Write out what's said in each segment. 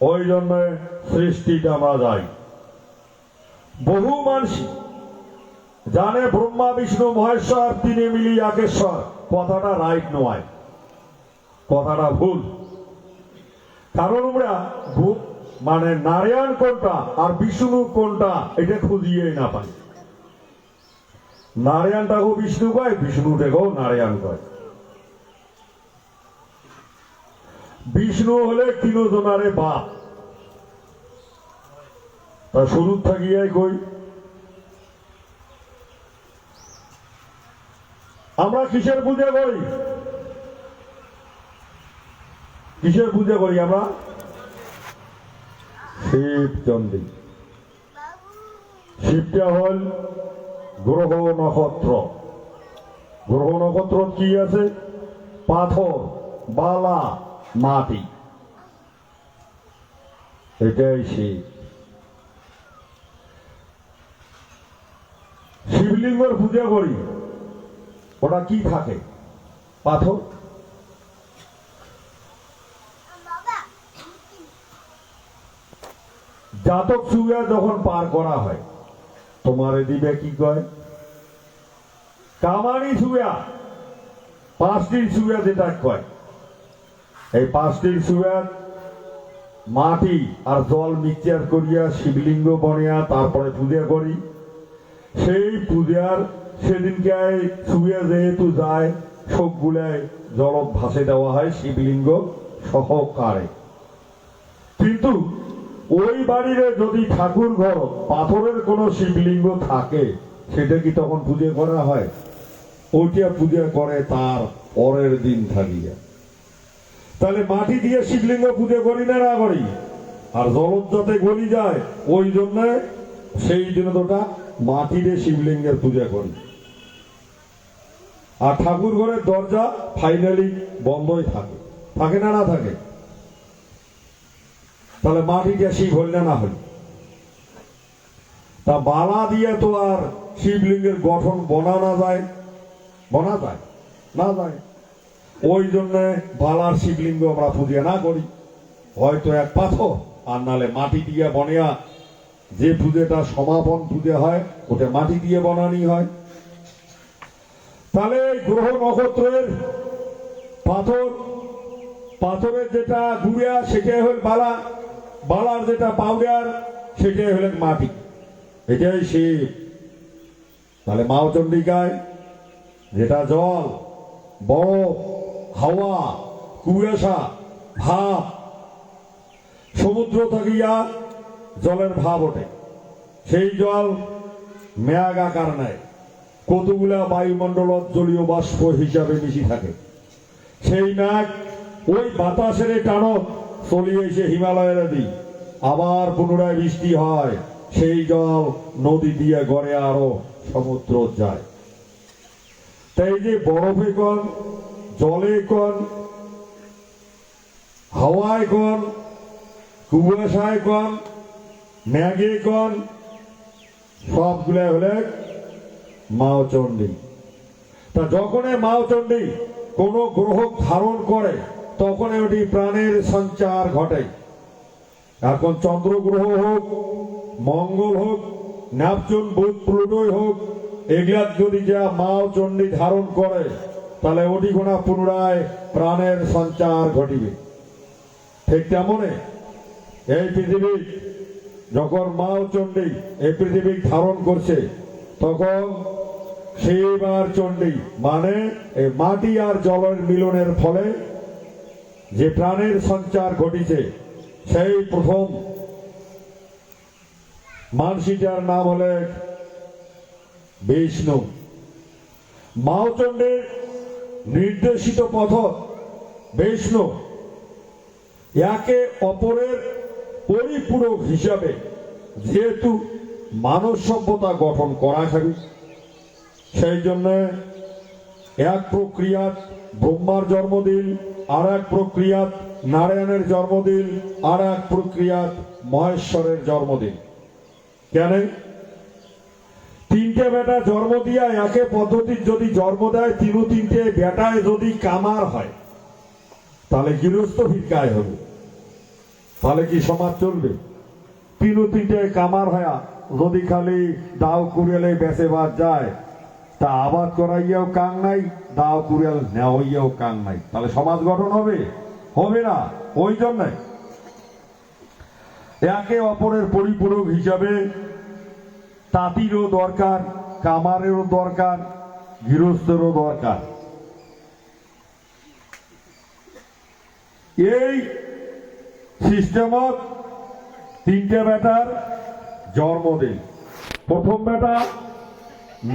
ওই জন্য সৃষ্টিটা আমরা যাই বহু মানুষ জানে ব্রহ্মা, বিষ্ণু, মহেশ্বর, তিনি মিলি একেশ্বর। কথাটা রাইট নয়। কথাটা ভুল। কারণ আমরা মানে নারায়ণ কোনটা আর বিষ্ণু কোনটা, এটা খুঁজিয়ে না পাই নারায়ণটাকেও বিষ্ণু কয়, বিষ্ণুটাকেও নারায়ণ কয়। বিষ্ণু হলে তিনজনারে বাপ। তা শুরু থাকিয়াই কই। আমরা কিসের পূজা করি? কিসের পূজা করি আমরা? শিব চন্ডী শিবটা হল গ্রহ নক্ষত্র। গ্রহ নক্ষত্র কি আছে? পাথর, বালা মাটি। এটাই শিব শিবলিঙ্গর পূজা করি, ওটা কি থাকে? পাথর? জাতক সুগা যখন পার করা হয়, তোমারে দিবে কি কয়? কামানি সুগা পাঁচটি সুগা যেটা কয়। এই পাঁচটি সুগা মাটি আর জল মিক্সচার করিয়া শিবলিঙ্গ বনিয়া তারপরে পূজা করি। সেই পূজার সেদিনকে সুগিয়া যেহেতু যায় সবগুলায় জল ভাসে দেওয়া হয় শিবলিঙ্গ সহকারে। কিন্তু ওই বাড়ির যদি ঠাকুর ঘর, পাথরের কোন শিবলিঙ্গ থাকে, সেটা কি তখন পূজা করা হয়? ওইটা পূজা করে তার পরের দিন থাকিয়া তাহলে মাটি দিয়ে শিবলিঙ্গ পুজো করি না না করি আর জলত যাতে গলি যায়, ওই জন্য সেই জন্য তোটা মাটি দিয়ে শিবলিঙ্গের পূজা করি। আর ঠাকুর ঘরের দরজা ফাইনালি বন্ধই থাকে। থাকে না না থাকে? তাহলে মাটি দিয়ে শিব হল না না হল তা বালা দিয়ে তো আর শিবলিঙ্গের গঠন বনা না যায়। বনা যায়? না যায়? ওই জন্য বালার শিবলিঙ্গ আমরা পূজা না করি। হয়তো এক পাথর, আর নালে মাটি দিয়ে বনেয়া। যে পুজোটা সমাপন পূজা হয় ওটা মাটি দিয়ে বনানি হয়। তাহলে গ্রহ নক্ষত্রের পাথর, পাথরের যেটা গুড়িয়া, সেটাই হল বালা। বালার যেটা পাউডার সেটাই হলেন মাটি। এটাই শিব। তাহলে মাও চন্ডিকায়, যেটা জল, বরফ হাওয়া, কুয়াশা, ভাব, সমুদ্র থাকিয়া জলের ভাব ওঠে। সেই জল মেয়াগ আকার নেয়। কতগুলা বায়ুমণ্ডলত জলীয় বাষ্প হিসাবে মিশি থাকে। সেই নাক ওই বাতাসের টানত চলিয়ে এসে হিমালয়ের দিই আবার পুনরায় বৃষ্টি হয়। সেই জল নদী দিয়ে গড়ে আরও সমুদ্র যায়। তাই যে বরফে কন জলে কন হাওয়ায় কন কুয়াশায় কন ম্যাগে কন সবগুলা হলে মাও চণ্ডী তা যখন এই মাও চণ্ডী কোনো গ্রহ ধারণ করে তখন ওটি প্রাণের সঞ্চার ঘটে। এখন চন্দ্র গ্রহ হোক, মঙ্গল হোক, ন্যাপচুন, বুধ, প্লুটোই হোক এগুলার যদি যা মাও চণ্ডী ধারণ করে তাহলে গোনা পুনরায় প্রাণের সঞ্চার ঘটিবে। ঠিক তেমনে এই পৃথিবী যখন মাও চণ্ডী এই পৃথিবী ধারণ করছে, তখন আর চণ্ডী মানে এই মাটি আর জলের মিলনের ফলে যে প্রাণের সঞ্চার ঘটিছে, সেই প্রথম মানসিটার নাম হলে বিষ্ণু। মাওচণ্ডীর নির্দেশিত পথ বিষ্ণু। একে অপরের পরিপূরক হিসাবে যেহেতু মানব সভ্যতা গঠন করা খাবি সেই জন্য এক প্রক্রিয়াত ব্রহ্মার জন্মদিন, আর এক প্রক্রিয়াত নারায়ণের জন্মদিন, আর এক প্রক্রিয়াত মহেশ্বরের জন্মদিন। কেন? তিনটে বেটা জন্ম দিয়া একে পদ্ধতির যদি জন্ম দেয় তিনও তিনটে বেটায় যদি কামার হয়, তাহলে গৃহস্থ ভিক্ষায় হবে। তাহলে কি সমাজ চলবে? তিনু তিনটে কামার হয়া যদি খালি দাও কুড়িয়ালে বেঁচে বাদ যায়, তা আবাদ করাইয়াও কাং নাই দাও কুড়িয়াল নেওয়াইয়াও কাং নাই। তাহলে সমাজ গঠন হবে? হবে না, ওই জন্যে। একে অপরের পরিপূরক হিসাবে তাঁতিরও দরকার, কামারেরও দরকার, গৃহস্থেরও দরকার। এই সিস্টেমত তিনটে বেটার জন্মদিন। প্রথম বেটা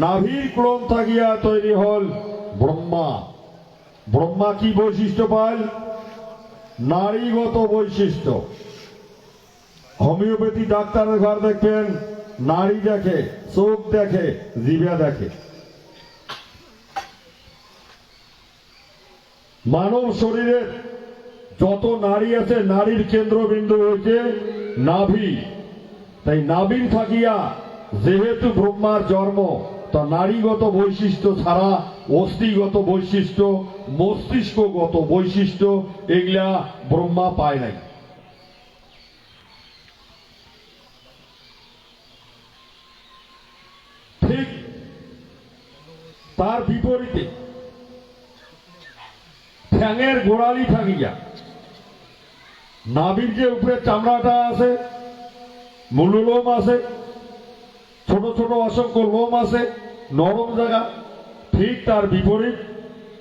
নাভির ক্রম থাকিয়া তৈরি হল ব্রহ্মা। ব্রহ্মা কি বৈশিষ্ট্য পায়? নারীগত বৈশিষ্ট্য। হোমিওপ্যাথি ডাক্তারের ঘর দেখবেন নারী দেখে, চোখ দেখে, জিভা দেখে। মানব শরীরের যত নারী আছে, নারীর কেন্দ্রবিন্দু হয়েছে নাভি। তাই নাভির থাকিয়া যেহেতু ব্রহ্মার জন্ম, তা নারীগত বৈশিষ্ট্য ছাড়া অস্থিগত বৈশিষ্ট্য, মস্তিষ্কগত বৈশিষ্ট্য, এগুলা ব্রহ্মা পায় নাই। ঠিক তার বিপরীতে ঠ্যাঙের গোড়ালি থাকিয়া নাভির যে উপরে চামড়াটা আছে, মূল আছে, ছোট ছোট অসংখ্য লোম আছে, নরম জায়গা, ঠিক তার বিপরীত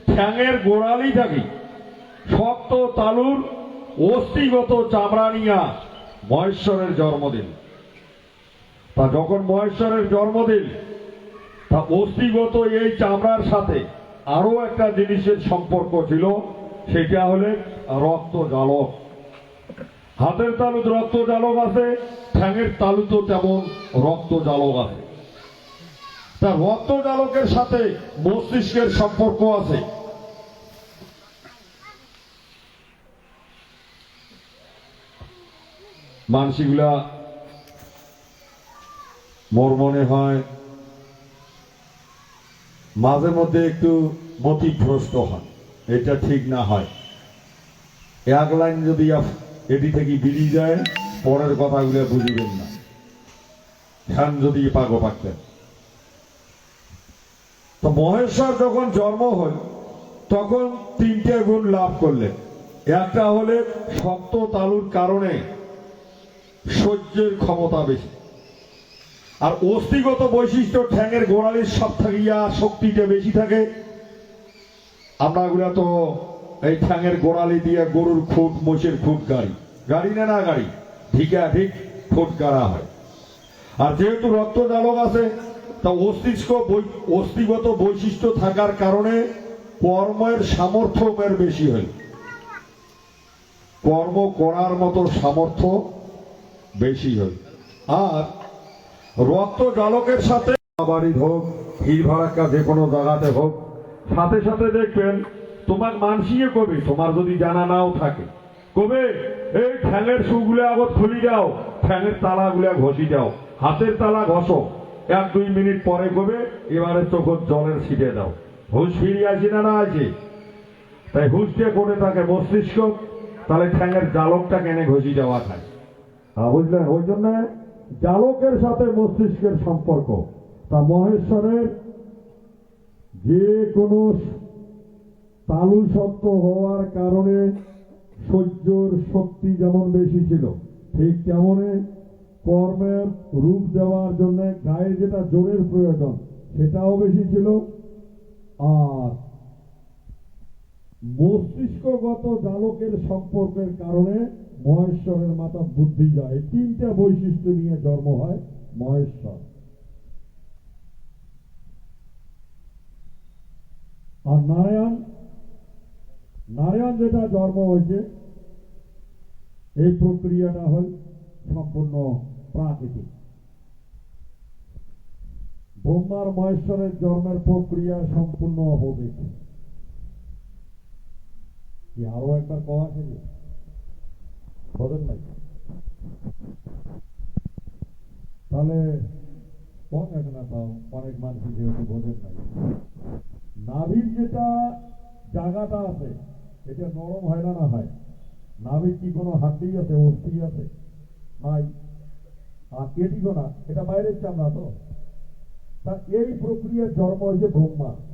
ঠ্যাঙের গোড়ালি থাকি শক্ত তালুর অস্থিগত চামড়া নিয়া মহেশ্বরের জন্মদিন। তা যখন মহেশ্বরের জন্মদিন তা অস্থিগত এই চামড়ার সাথে আরও একটা জিনিসের সম্পর্ক ছিল, সেটা হলে রক্ত জালক হাতের তালুত রক্ত জালক আছে, ঠ্যাঙের তালুতো তেমন রক্ত জালক আছে। তা রক্ত জালকের সাথে মস্তিষ্কের সম্পর্ক আছে। মানসিকগুলা মোর মনে হয় মাঝে মধ্যে একটু মতিভ্রষ্ট হয় এটা ঠিক না হয়। এক লাইন যদি এটি থেকে বেরিয়ে যায়, পরের কথাগুলো বুঝবেন না। ধ্যান যদি পাগো পাকতেন। তো মহেশ্বর যখন জন্ম হল, তখন তিনটে গুণ লাভ করলেন। একটা হলে শক্ত তালুর কারণে সহ্যের ক্ষমতা বেশি। আর অস্থিগত বৈশিষ্ট্য ঠ্যাঙের গোড়ালির সব থাকিয়া শক্তিটা বেশি থাকে। আমরা গুলা তো এই ঠ্যাঙের গোড়ালি দিয়ে গরুর খুঁট, মোষের খুঁট গাড়ি। গাড়ি না না গাড়ি ঠিকা ঠিক খুঁট গাড়া হয়। আর যেহেতু রক্ত জালক আছে, তা অস্তিষ্ক অস্থিগত বৈশিষ্ট্য থাকার কারণে কর্মের সামর্থ্য এর বেশি হয়। কর্ম করার মতো সামর্থ্য বেশি হয়। আর রক্ত জালকের সাথে বাড়ি হোক ভিড় ভাড়াক্কা যে কোনো জায়গাতে হোক, সাথে সাথে দেখবেন তোমার মানসিয়ে কবে? তোমার যদি জানা নাও থাকে। কবে? এই ঠ্যাঙের সুগুলো আগত খুলি যাও ঠ্যাঙের তালাগুলা ঘষি যাও, হাতের তালা ঘষো। এক দুই মিনিট পরে কবে? এবারে চোখ জলের ছিটে দাও। হুশ ফিরিয়ে আসি না না আছে তাই হুশটে করে থাকে মস্তিষ্ক, তাহলে ঠ্যাঙের জালকটা কেনে ঘষি যাওয়া খায়। বুঝলেন? ওই জন্য জালকের সাথে মস্তিষ্কের সম্পর্ক। তা মহেশ্বরের যে কোনো তালু শক্ত হওয়ার কারণে সহ্যর শক্তি যেমন বেশি ছিল, ঠিক তেমনই কর্মের রূপ দেওয়ার জন্য গায়ে যেটা জোরের প্রয়োজন, সেটাও বেশি ছিল। আর মস্তিষ্কগত জালকের সম্পর্কের কারণে মহেশ্বরের মাথা বুদ্ধি যায়। তিনটা বৈশিষ্ট্য নিয়ে জন্ম হয় মহেশ্বর। আর নারায়ণ নারায়ণ যেটা জন্ম হয়েছে, এই প্রক্রিয়াটা হয় সম্পূর্ণ প্রাকৃতিক। ব্রহ্মার মহেশ্বরের জন্মের প্রক্রিয়া সম্পূর্ণ অপবিক কি আরও একবার কওয়া আছে কি? বোঝেন নাই। তাহলে তাও, অনেক মানুষ যেহেতু বোঝেন নাই। নাভির যেটা জায়গাটা আছে, এটা নরম হয় না না হয়? নাভির কি কোনো হাড্ডি আছে অস্থি আছে? নাই। আর এটিও না, এটা বাইরের চামড়া তো। তা এই প্রক্রিয়ার জন্ম হয়েছে ব্রহ্মা।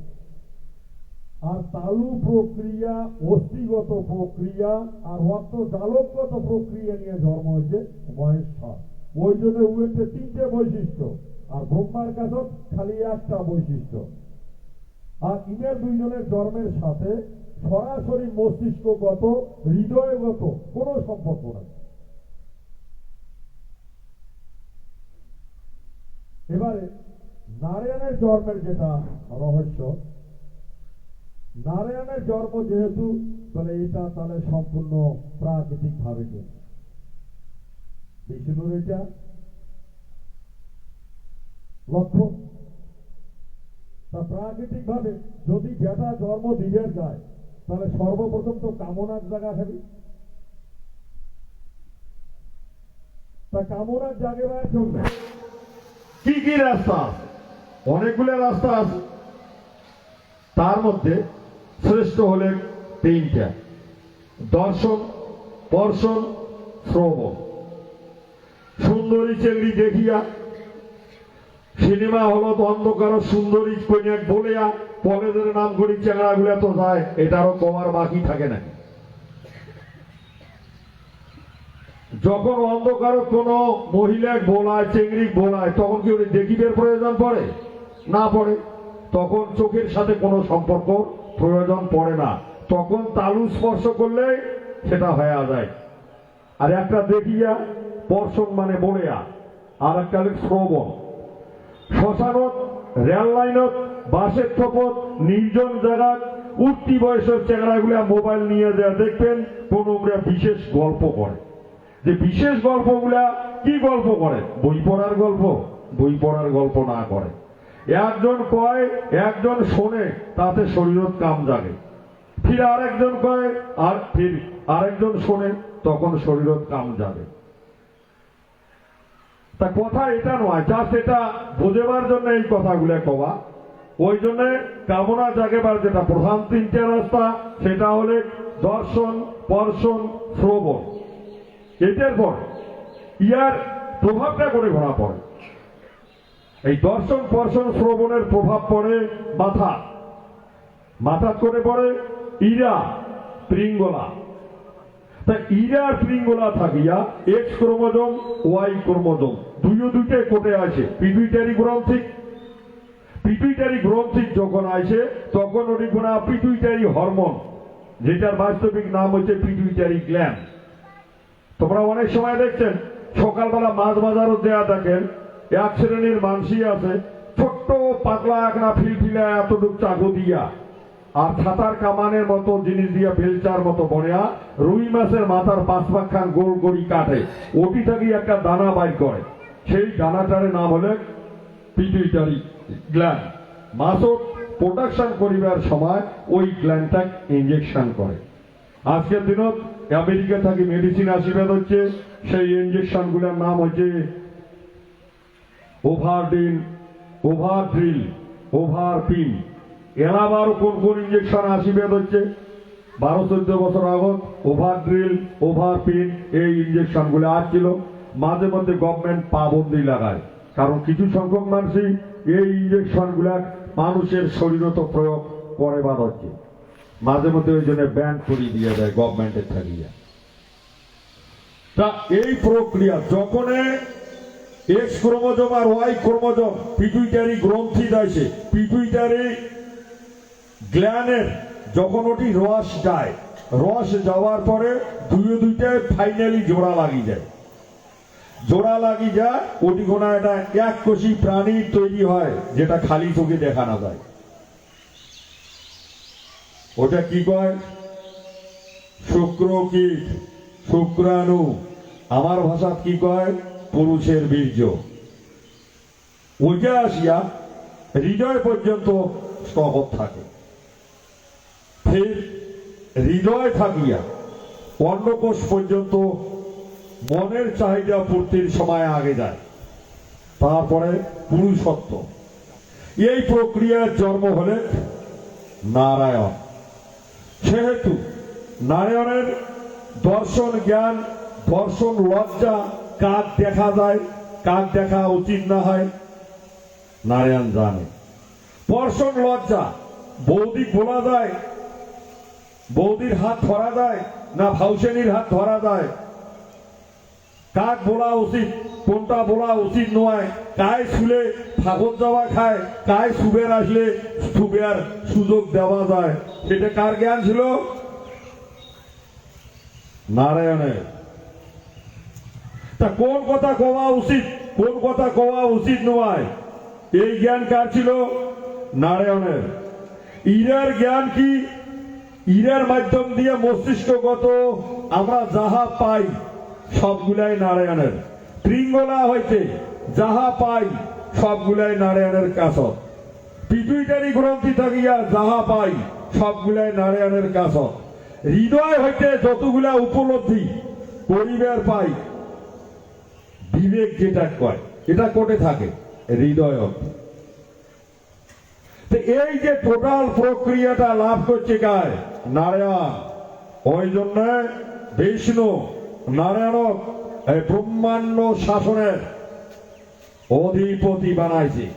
আর তালু প্রক্রিয়া, অস্থিগত প্রক্রিয়া আর অর্থ জালকগত প্রক্রিয়া নিয়ে জন্ম হয়েছে মহেশ্বর। ওই জন্য উয়েতে তিনটে বৈশিষ্ট্য আর ব্রহ্মার কাছে খালি একটা বৈশিষ্ট্য। আর ইমের দুইজনের জন্মের সাথে সরাসরি মস্তিষ্কগত, হৃদয়গত কোনো সম্পর্ক নাই। এবারে নারায়ণের জন্মের যেটা রহস্য নারায়ণের জন্ম যেহেতু, তাহলে এটা তাহলে সম্পূর্ণ প্রাকৃতিক ভাবে বিষ্ণুর এটা লক্ষ্য। তা প্রাকৃতিক ভাবে যদি যেটা জন্ম দিবে যায় তাহলে সর্বপ্রথম তো কামনার জায়গা হবে তা কামনার জায়গার জন্য কি কি রাস্তা? আছে অনেকগুলো রাস্তা আছে। তার মধ্যে শ্রেষ্ঠ হলেন তিনটা। দর্শন পর্শন শ্রবণ। সুন্দরী চেংড়ি দেখিয়া সিনেমা হলত অন্ধকার, সুন্দরী কন্যাক বলিয়া কলেজের নাম করি চেংড়া গুলা তো যায়, এটারও কমার বাকি থাকে না। যখন অন্ধকার কোন মহিলাক বোলায় চেংড়ি বোলায়, তখন কি দেখিবের প্রয়োজন পড়ে? না পড়ে। তখন চোখের সাথে কোনো সম্পর্ক প্রয়োজন পড়ে না। তখন তালু স্পর্শ করলে সেটা হয়ে যায়। আর একটা দেখিয়া পর্ষণ মানে বলেয়া আর একটা শ্রবণ। শ্মশানত, রেল লাইনত বাসের থপত, নির্জন জায়গায় উঠতি বয়সের চেংড়াগুলা মোবাইল নিয়ে দেয়া দেখবেন কোন বিশেষ গল্প করে। যে বিশেষ গল্পগুলা কি গল্প করে? বই পড়ার গল্প? বই পড়ার গল্প না করে। একজন কয়, একজন শোনে, তাতে শরীরত কাম জাগে। ফির আরেকজন কয়, আর ফির আরেকজন শোনে, তখন শরীরত কাম জাগে। তা কথা এটা নয়, জাস্ট এটা বোঝেবার জন্য এই কথাগুলো কওয়া। ওই জন্য কামনা জাগেবার যেটা প্রধান তিনটে রাস্তা, সেটা হলে দর্শন পর্শন শ্রবণ। এটার পর, ইয়ার প্রভাবটা করে ঘোরা পড়ে। এই দর্শন পর্শন শ্রবণের প্রভাব পড়ে মাথা। মাথা করে পড়ে ইরা, প্রিঙ্গলা। তা ইরা প্রিঙ্গলা থাকিয়া এক্স ক্রোমোজোম ওয়াই ক্রোমোজোম, দুইও দুইটাই কোটে আছে পিটুইটারি গ্রন্থিক। পিটুইটারি গ্রন্থিক যখন আসে, তখন ওটি কোনা পিটুইটারি হরমোন যেটার বাস্তবিক নাম হচ্ছে পিটুইটারি গ্ল্যান্ড তোমরা অনেক সময় দেখছেন, সকালবেলা মাছ বাজারও দেয়া দেখেন এক শ্রেণির মানসি আছে। ছোট্ট পাতলা একনা ফিলফিলা এতটুক চাকু দিয়া। আর ছাতার কামানের মতো জিনিস দিয়া বেলচার মতো বনেয়া, রুই মাছের মাথার পাঁচ পাখান গোল করি কাটে। ওটি থেকে একটা দানা বাইর করে। সেই দানাটার নাম হলে পিটুইটারি গ্ল্যান্ড। মাছও প্রোডাকশন করিবার সময় ওই গ্ল্যান্ডটা ইঞ্জেকশন করে। আজকের দিনত আমেরিকা থেকে মেডিসিন আশীর্বাদ হচ্ছে। সেই ইঞ্জেকশনগুলোর নাম হচ্ছে ওভারডিন ওভার ড্রিল, ওভার পিন। এলাবার কোন কোন ইঞ্জেকশন আশীর্বাদ হচ্ছে? বারো চোদ্দ বছর আগত ওভার ড্রিল, ওভার পিন এই ইঞ্জেকশনগুলো আসছিল। মাঝে মধ্যে গভর্নমেন্ট পাবন্দি লাগায়। কারণ কিছু সংখ্যক মানুষই এই ইঞ্জেকশনগুলা মানুষের শরীরত প্রয়োগ করে বাদ হচ্ছে মাঝে মধ্যে ওই জন্য ব্যান করিয়ে দিয়ে দেয় গভর্নমেন্টের থাকিয়া তা এই প্রক্রিয়া যখন এক্স ক্রোমোজোম আর ওয়াই ক্রোমোজোম পিটুইটারি গ্রন্থি দেয় পিটুইটারি গ্ল্যানের যখন ওটি রস যায়, রস যাওয়ার পরে দুই দুইটায় ফাইনালি জোড়া লাগি যায়। জোড়া লাগি যায়, ওটি কোনা একটা এক কোষী প্রাণী তৈরি হয়, যেটা খালি চোখে দেখা না যায়। ওটা কি কয়? শুক্র কীট, শুক্রাণু। আমার ভাষা কি কয়? পুরুষের বীর্য। ওইটা আসিয়া হৃদয় পর্যন্ত স্তবত থাকে। ফের হৃদয় থাকিয়া অন্নকোষ পর্যন্ত মনের চাহিদা পূর্তির সময় আগে যায়। তারপরে পুরুষত্ব। এই প্রক্রিয়ার জন্ম হলে নারায়ণ। সেহেতু নারায়ণের দর্শন জ্ঞান, দর্শন লজ্জা কাক দেখা যায়, কাক দেখা উচিত না হয়। নারায়ণ জানে। দর্শন লজ্জা, বৌদি বলা যায় বৌদির হাত ধরা যায় না ভাউসেনির হাত ধরা যায় কাক বলা উচিত, কোনটা বলা উচিত নয়। কায় শুলে ঠাকুর যাওয়া খায়, কায় সুবের আসলে সুবের সুযোগ দেওয়া যায়। সেটা কার জ্ঞান ছিল? নারায়ণের। তা কোন কথা কওয়া উচিত? কোন কথা কওয়া উচিত নয়। এই জ্ঞান কার ছিল? নারায়ণের। ইরার জ্ঞান কি? ইরার মাধ্যম দিয়ে মস্তিষ্কগত আমরা যাহা পাই, সবগুলাই নারায়ণের। ত্রিঙ্গলা হইতে যাহা পাই, সবগুলাই নারায়ণের কাছ পিটুইটারি গ্রন্থি থাকিয়া যাহা পাই, সবগুলাই নারায়ণের কাছ হৃদয় হইতে যতগুলা উপলব্ধি পরিবার পাই বিবেক যেটা কয়, এটা কোটে থাকে, হৃদয় এই যে টোটাল প্রক্রিয়াটা লাভ করছে কায় নারায়ণ। ওই জন্য বিষ্ণু, নারায়ণক ব্রহ্মাণ্ড শাসনের অধিপতি বানাইছে।